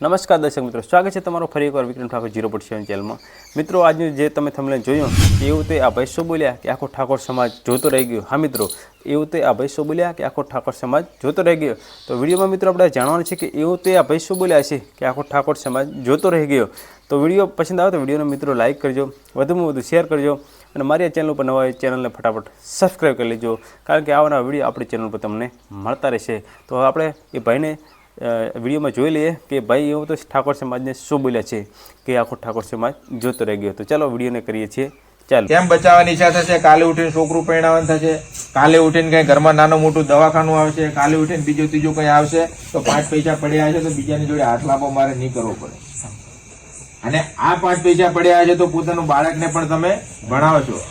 નમસ્કાર દર્શક મિત્રો, સ્વાગત છે તમારો ફરી એકવાર Vikram Thakor zero point seven ચેનલમાં. મિત્રો, આજનું જે તમે તમને જોયું, એવું તે આ શું બોલ્યા કે આખો ઠાકોર સમાજ જોતો રહી ગયો. હા મિત્રો, એવું તે આ શું બોલ્યા કે આખો ઠાકોર સમાજ જોતો રહી ગયો. તો વિડીયોમાં મિત્રો આપણે જાણવાનું છે કે એવું તે આ શું બોલ્યા છે કે આખો ઠાકોર સમાજ જોતો રહી ગયો. તો વીડિયો પસંદ આવે તો વિડીયોનો મિત્રો લાઇક કરજો, વધુમાં વધુ શેર કરજો અને મારી આ ચેનલ ઉપર નવા ચેનલને ફટાફટ સબસ્ક્રાઈબ કરી લેજો. કારણ કે આવનારા વીડિયો આપણી ચેનલ પર તમને મળતા રહેશે. તો આપણે એ ભાઈને વિડીયોમાં જોઈ લઈએ કે ભાઈ એવું તો ઠાકોર સમાજને શું બોલ્યા છે કે આખો ઠાકોર સમાજ જોતો રહી ગયો. તો ચાલો વિડીયોને કરીએ છીએ. ચાલો. કેમ બચાવવાની ઈચ્છા થશે? કાલે ઉઠીને છોકરું પરિણાવન થશે. કાલે ઉઠીને કઈ ઘરમાં નાનું મોટું દવાખાનું આવશે. કાલે ઉઠીને બીજું ત્રીજું કઈ આવશે તો પાંચ પૈસા પડ્યા છે તો બીજાની જોડે હાથ લાભો મારે નહીં કરવો પડે. અને આ પાંચ પૈસા પડ્યા છે તો પોતાનું બાળકને પણ તમે ભણાવો છો.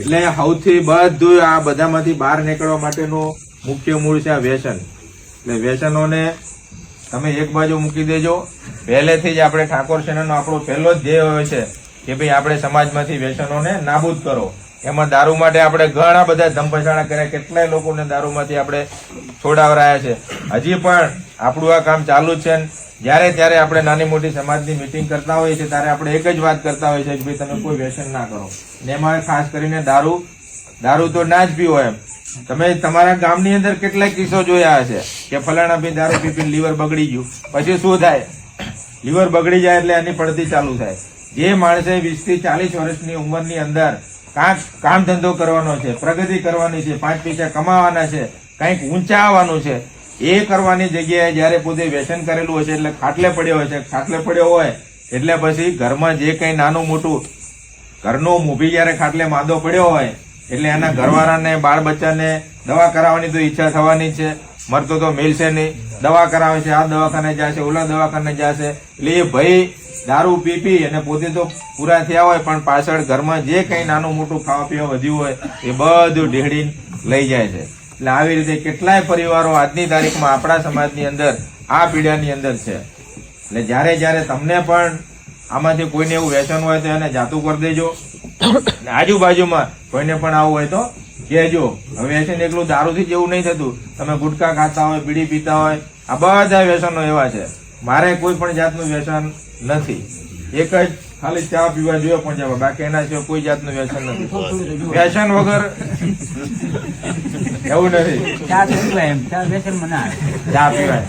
એટલે સૌથી બધું આ બધામાંથી બહાર નીકળવા માટેનું મુખ્ય મૂળ છે આ વ્યસન. એટલે વ્યસનોને તમે એક બાજુ મૂકી દેજો. પહેલેથી જ આપણે ઠાકોર સેનાનો આપણો પહેલો જ ધ્યેય હોય છે કે ભાઈ આપણે સમાજમાંથી વ્યસનોને નાબૂદ કરો. એમાં દારૂ માટે આપણે ઘણા બધા ધમપછાણા કર્યા. કેટલાય લોકોને દારૂમાંથી આપણે છોડાવરાયા છે. હજી પણ આપણું આ કામ ચાલુ જ છે જ્યારે ત્યારે આપણે નાની મોટી સમાજની મિટિંગ કરતા હોઈએ છીએ, ત્યારે આપણે એક જ વાત કરતા હોઈએ છીએ કે ભાઈ તમે કોઈ વ્યસન ના કરો. ને એમાં ખાસ કરીને દારૂ દારૂ તો ના જ પીવો એમ. તમે તમારા ગામની અંદર કેટલાય કિસ્સો જોયા હશે કે ફલાણા ભાઈ દારૂ પી લીવર બગડી ગયું. પછી શું થાય? લીવર બગડી જાય એટલે એની પડતી ચાલુ થાય. જે માણસે વીસથી ચાલીસ વર્ષની ઉંમરની અંદર કાંક કામ ધંધો કરવાનો છે, પ્રગતિ કરવાની છે, પાંચ પૈસા કમાવાના છે, કંઈક ઊંચા આવવાનું છે, એ કરવાની જગ્યાએ જ્યારે પોતે વ્યસન કરેલું હશે એટલે ખાટલે પડ્યો હશે, ખાટલે પડ્યો હોય એટલે પછી ઘરમાં જે કંઈ નાનું મોટું ઘરનો મૂભી જ્યારે ખાટલે માંદો પડ્યો હોય એટલે એના ઘરવાળાને બાળ બચ્ચાને દવા કરાવવાની તો ઈચ્છા થવાની છે. મરતો તો મિલશે નહીં. દવા કરાવે છે, આ દવાખાને જશે, ઓલા દવાખાને જશે. એટલે એ ભાઈ દારૂ પી પી અને પોતે તો પૂરા થયા હોય, પણ પાછળ ઘરમાં જે કંઈ નાનું મોટું ખાવા પીવા વધ્યું હોય, એ બધું ઢેળી લઈ જાય છે. એટલે આવી રીતે કેટલાય પરિવારો આજની તારીખમાં આપણા સમાજની અંદર, આ પીડાની અંદર છે. એટલે જ્યારે જ્યારે તમને પણ આમાંથી કોઈને એવું વ્યસન હોય તો એને જાતું કરી દેજો. આજુબાજુમાં કોઈને પણ આવું હોય તો કહેજો. હવે વ્યસન એકલું દારૂથી જેવું નહીં થતું. તમે ગુટકા ખાતા હોય બીડી પીતા હોય આ બધા વ્યસનો એવા છે. મારે કોઈ પણ જાતનું વ્યસન નથી. એક જ ખાલી ચા પીવા જોઈએ પણ જવા. બાકી એના સિવાય કોઈ જાતનું વ્યસન નથી. વ્યસન વગર એવું નથી. ચા પીવાય એમ. ચા વ્યસનમાં ના ચા પીવાય.